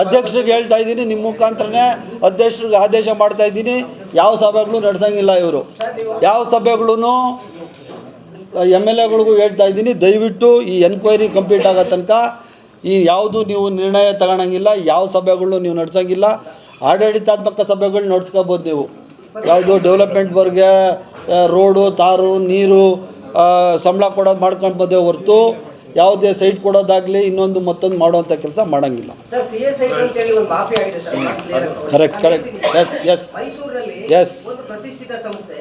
ಅಧ್ಯಕ್ಷರಿಗೆ ಹೇಳ್ತಾ ಇದ್ದೀನಿ, ನಿಮ್ಮ ಮುಖಾಂತರನೇ ಅಧ್ಯಕ್ಷರಿಗೆ ಆದೇಶ ಮಾಡ್ತಾ ಇದ್ದೀನಿ. ಯಾವ ಸಭೆಗಳು ನಡೆಸಂಗಿಲ್ಲ ಇವರು. ಯಾವ ಸಭೆಗಳೂ ಎಂ ಎಲ್ ಎಗಳಿಗೂ ಹೇಳ್ತಾ ಇದ್ದೀನಿ, ದಯವಿಟ್ಟು ಈ ಎನ್ಕ್ವೈರಿ ಕಂಪ್ಲೀಟ್ ಆಗೋ ತನಕ ಈ ಯಾವುದು ನೀವು ನಿರ್ಣಯ ತಗೊಳಂಗಿಲ್ಲ, ಯಾವ ಸಭೆಗಳು ನೀವು ನಡೆಸಂಗಿಲ್ಲ. ಆಡಳಿತಾತ್ಮಕ ಸಭೆಗಳು ನಡೆಸ್ಕೋಬೋದು ನೀವು. ಯಾವುದು ಡೆವಲಪ್ಮೆಂಟ್ ಬರ್ಗೆ ರೋಡು, ತಾರು, ನೀರು ಸಂಬಳ ಕೊಡೋದು ಮಾಡ್ಕೊಂಡು ಬಂದೇ ಹೊರತು ಯಾವುದೇ ಸೈಟ್ ಕೊಡೋದಾಗಲಿ ಇನ್ನೊಂದು ಮತ್ತೊಂದು ಮಾಡುವಂಥ ಕೆಲಸ ಮಾಡೋಂಗಿಲ್ಲ. Correct correct yes yes yes ಒಂದು ಪ್ರತಿಷ್ಠಿತ ಸಂಸ್ಥೆ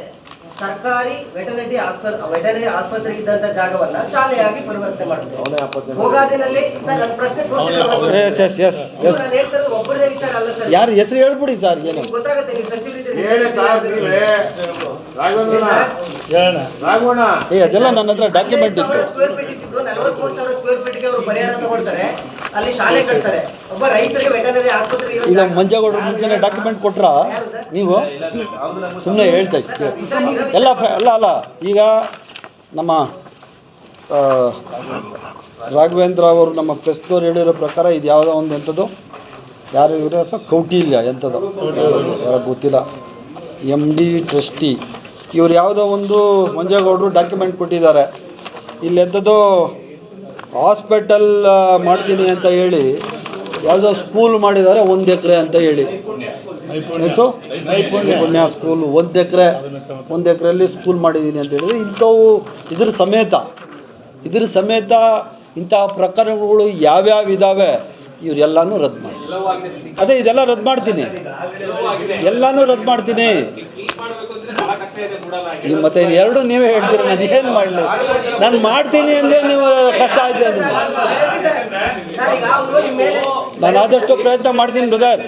ಸರ್ಕಾರಿ ವೆಟರ್ನರಿ ಆಸ್ಪತ್ರೆ ವೆಟರ್ನರಿ ಆಸ್ಪತ್ರೆ ಇದ್ದಂತ ಜಾಗವನ್ನ ಶಾಲೆಯಾಗಿ ಪರಿವರ್ತನೆ ಮಾಡಿದೆ ಭೋಗಾದಿನಲ್ಲಿ ಸರ್ ನನ್ನ ಪ್ರಶ್ನೆ ಪೂರ್ತಿ ಎಸ್ ಎಸ್ ಎಸ್ ಎಸ್ ನಾನು ಹೇಳ್ತಿರೋದು ಒಬ್ಬರದೇ ವಿಚಾರ ಅಲ್ಲ ಸರ್. ಯಾರು ಹೆಸರು ಹೇಳ್ಬಿಡಿ ಸರ್ ಏನು? ಗೊತ್ತಾಗುತ್ತೆ ನೀವು ಸಚಿವರಿದ್ದೀರಿ ಹೇಳಿ ಸಾರ್ ನೀವೇ. ರಾಘವೇಂದ್ರನ ರಾಘವಣ್ಣ ಏ ಅದೆಲ್ಲ ನನ್ನ ಹತ್ರ ಡಾಕ್ಯುಮೆಂಟ್ ಇತ್ತು. ಅವರು ಪರಿಹಾರ ತಗೊಳ್ತಾರೆ ಅಲ್ಲಿ ಶಾಲೆ ಕಟ್ತಾರೆ. ಒಬ್ಬ ರೈತರಿಗೆ ವೆಟನರಿ ಆಸ್ಪತ್ರೆ ಈಗ ಜಾಗ- ಮಂಜೇಗೌಡರು ಮುಂಚೆನೆ ಡಾಕ್ಯುಮೆಂಟ್ ಕೊಟ್ರ? ನೀವು? ಸುಮ್ಮನೆ ಹೇಳ್ತಾ. ಎಲ್ಲ ಅಲ್ಲ ಅಲ್ಲ ಈಗ ನಮ್ಮ ರಾಘವೇಂದ್ರ ಅವರು ನಮ್ಮ ಪ್ರೆಸ್ದವ್ರು ಹೇಳಿರೋ ಪ್ರಕಾರ ಇದು ಯಾವುದೋ ಒಂದು ಎಂಥದ್ದು? ಯಾರು ಇವರು ಸಹ ಕೌಟಿಲ್ಯ ಎಂಥದ್ದು. ಯಾರು ಗೊತ್ತಿಲ್ಲ. ಎಂ ಡಿ ಟ್ರಸ್ಟಿ ಇವ್ರು ಯಾವುದೋ ಒಂದು ಮಂಜೇಗೌಡರು ಡಾಕ್ಯುಮೆಂಟ್ ಕೊಟ್ಟಿದ್ದಾರೆ. ಇಲ್ಲಿ ಎಂಥದ್ದು ಹಾಸ್ಪಿಟಲ್ ಮಾಡ್ತೀನಿ ಅಂತ ಹೇಳಿ, ಯಾವುದೋ ಸ್ಕೂಲ್ ಮಾಡಿದ್ದಾರೆ ಒಂದು ಎಕರೆ ಅಂತ ಹೇಳಿ. ಪುಣ್ಯ ಸ್ಕೂಲ್, ಒಂದು ಎಕರೆ, ಒಂದು ಎಕರೆಯಲ್ಲಿ ಸ್ಕೂಲ್ ಮಾಡಿದ್ದೀನಿ ಅಂತ ಹೇಳಿದ್ರೆ, ಇಂಥವು ಇದ್ರ ಸಮೇತ ಇದ್ರ ಸಮೇತ ಇಂತಹ ಪ್ರಕರಣಗಳು ಯಾವ್ಯಾವ ಇದ್ದಾವೆ ಇವರೆಲ್ಲನೂ ರದ್ದು ಮಾಡ್ತೀನಿ. ಅದೇ, ಇದೆಲ್ಲ ರದ್ದು ಮಾಡ್ತೀನಿ. ಎಲ್ಲನೂ ರದ್ದು ಮಾಡ್ತೀನಿ. ಮತ್ತೆ ಎರಡು ನೀವೇ ಹೇಳ್ತೀರ, ನಾನು ಏನು ಮಾಡಲಿ? ನಾನು ಮಾಡ್ತೀನಿ ಅಂದರೆ ನೀವು ಕಷ್ಟ ಆಯ್ತು ನಾನು ಆದಷ್ಟು ಪ್ರಯತ್ನ ಮಾಡ್ತೀನಿ ಬ್ರದರ್